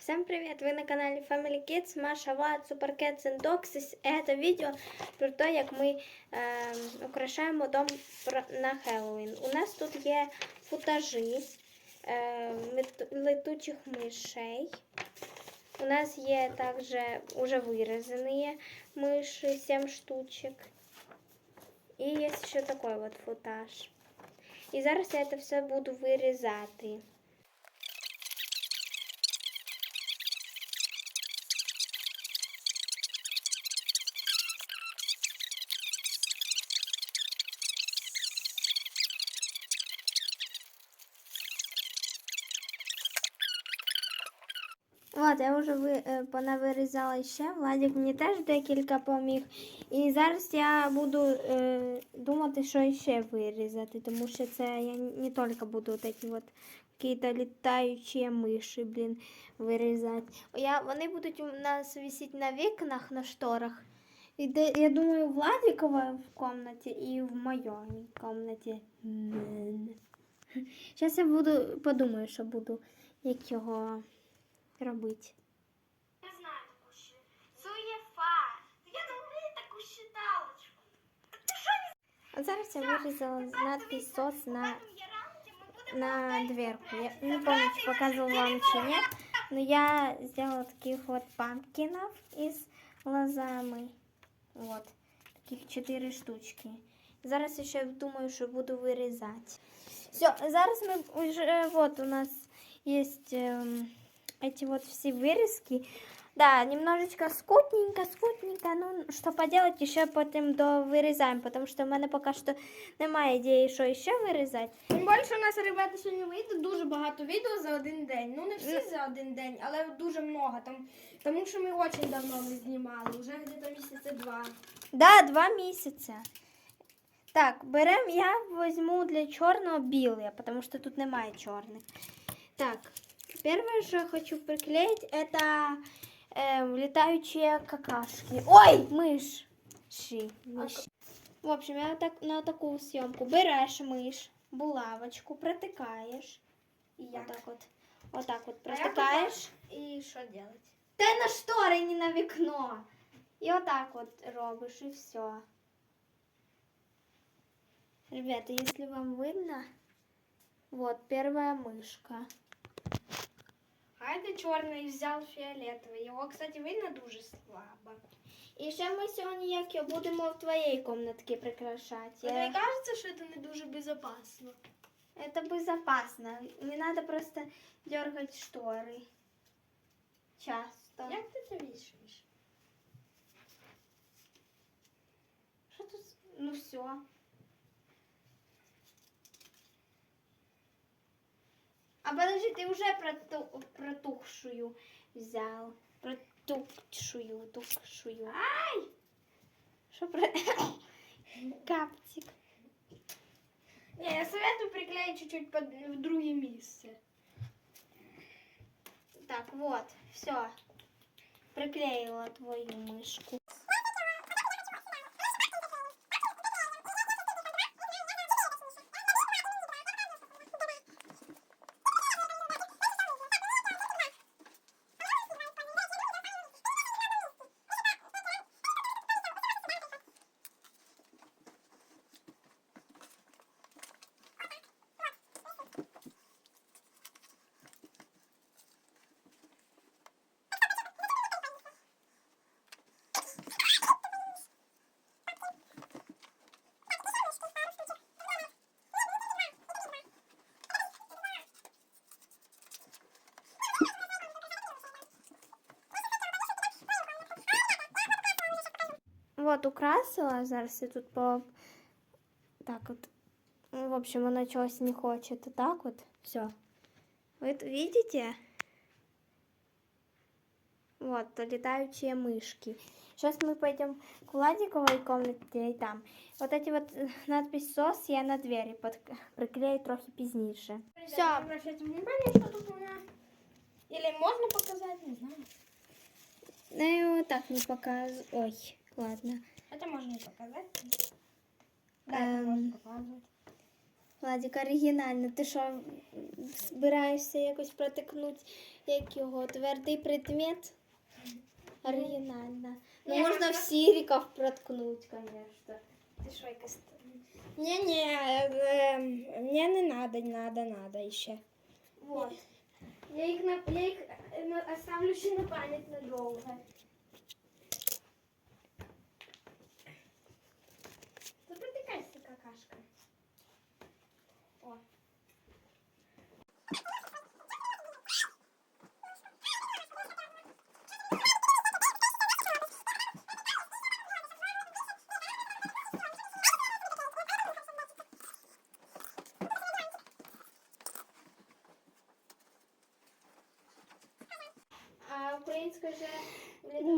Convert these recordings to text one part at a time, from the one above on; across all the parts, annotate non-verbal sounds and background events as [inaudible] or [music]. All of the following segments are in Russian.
Всем привет! Вы на канале Family Kids, Маша, Влад, Super Cats and Dogs. І Это відео про те, як ми е, украшаємо дом на Хеллоуін. У нас тут є футажі е, летучих мишей. У нас є також уже вирізані миші, 7 штучек. І є ще такий от футаж. І зараз я це все буду вирізати. От, я вже ви, е, понавирізала ще. Владик мені теж декілька поміг. І зараз я буду е, думати, що ще вирізати, тому що це я не тільки буду такі от якісь літаючі миші, блін, вирізати. Я, вони будуть у нас висіти на вікнах, на шторах. І де, я думаю, в Владикова в комнаті і в моїй комнаті. Зараз я буду подумаю, що буду, як його робити. Я знаю таку ще. Суєфа. Я не вмію таку считалочку. А зараз я вирізала надпись сос на, на дверку. Я не помню, чи показывала вам чи нет, но я сделала таких вот пампкинов из лозами. Вот. Таких чотири штучки. Зараз ще думаю, що буду вирізати. Все, зараз ми вже, вот у нас есть эм, эти вот все вырезки. Да, немножечко скутненько, скутненько, ну что поделать, еще потім довирізаємо, потому що в мене поки що немає ідеї, що ще вирізати. Тим більше у нас, ребята, сьогодні вийде дуже багато відео за один день. Ну, не всі за один день, але дуже много. Там, тому що ми дуже давно не знімали, вже десь місяця два. Да, два місяці. Так, берем, я візьму для чорного білий, потому що тут немає чорних. Так, первое, что я хочу приклеить, это э, летающие какашки. Ой, мышь. Ши, мышь. В общем, я так, на таку съемку берешь мышь, булавочку, протыкаешь. И я так вот, вот так вот А я протыкаешь. І що робити? Да на штори, не на вікно. І отак от робиш, і все. Ребята, если вам видно, вот первая мышка. А это чорний взяв фіолетовий. Його, кстати, видно дуже слабо. І ще ми сьогодні як його будемо в твоїй комнатці прикрашати. Мені Я... кажется, що це не дуже безопасно. Это безопасно. Не надо просто дергать шторы. Часто. Як ти це вішаєш? Что тут? Ну все. А подожди, ты уже проту... протухшую взял. Протухшую, тухшую. Ай! Что про... [coughs] Каптик. Ні, я советую приклеїти чуть-чуть под... в друге місце. Так, вот, все. Приклеила твою мышку. Вот, украсила. Зараз я тут по... Так вот. Ну, В общем, она чогось не хочет. И так вот. Все. Вы видите? Вот, летающие мышки. Сейчас мы пойдем к Владиковой комнате и там. Вот эти вот э, надпись СОС я на двери под... приклею трохи пізніше. Все. Обращайте внимание, что тут у меня. Или можно показать, не знаю. Ну, так не показываю. Ой, ладно. Хотя можно и показать. Да, Эм. это можно показывать. Владик, оригінально. Ти що, збираєшся якось протикнути, як його, твердий предмет? Оригінально. Ну, Ні, можна я- в сіріків проткнути, звісно. Ти що, якась... Ні-ні, е, мені не надо, не надо, надо ще. Вот. Я їх, на, я їх е, на- оставлю ще на пам'ять надовго. Українська же...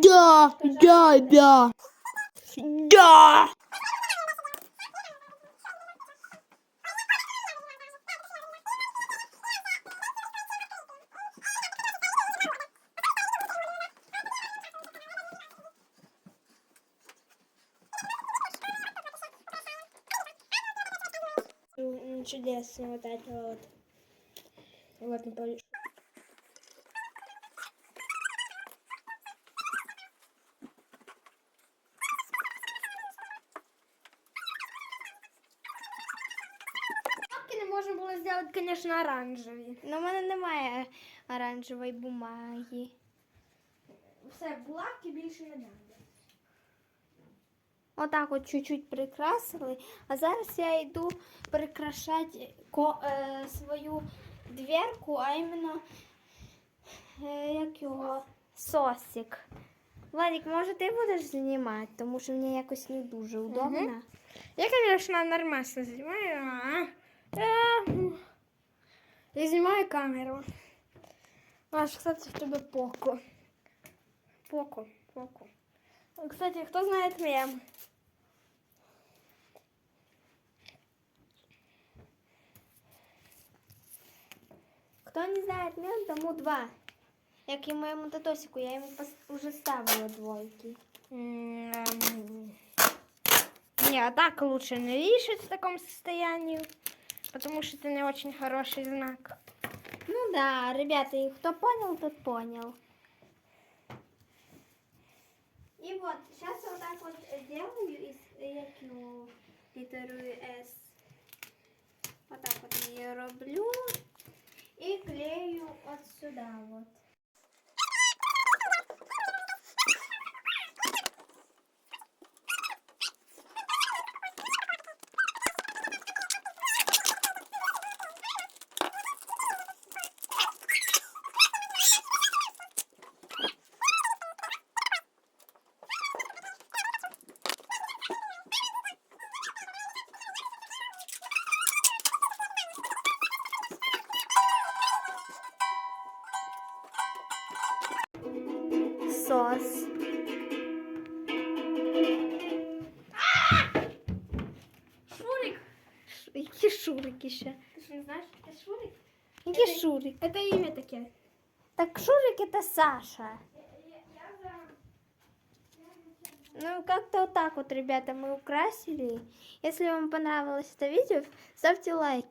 Да, да, да. Да. Чудесно вот это вот. Вот, не можна було зробити, звісно, оранжеві. Ну, в мене немає оранжевої бумаги. Все, булавки більше не треба. Отак от чуть-чуть прикрасили. А зараз я йду прикрашати е, свою дверку, а іменно е, як його сосик. Владик, може ти будеш знімати, тому що мені якось не дуже удобно. Я, конечно, нормально снимаю. а? Я, м, я снимаю камеру. Аж, кстати, в тебе поко. Поко, поко. Кстати, кто знает мем? Хто не знає мем, тому два. Як і моєму татосику, я йому пос- уже ставила двойки. М, эм, Не, а так лучше не вешать в таком состоянии, потому что это не очень хороший знак. Ну да, ребята, и кто понял, тот понял. И вот, сейчас вот так вот делаю из якого літерою S. Вот так вот її роблю і клею от сюда вот. Сос. Шурик! Які шурики ще? Ты что, не знаешь, это Шурик? Які Это- шурик? Это имя такое. Так шурик это Саша. Ну, как-то вот так вот, ребята, мы украсили. Если вам понравилось это видео, ставьте лайк.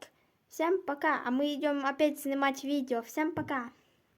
Всем пока. А мы идем опять снимать видео. Всем пока.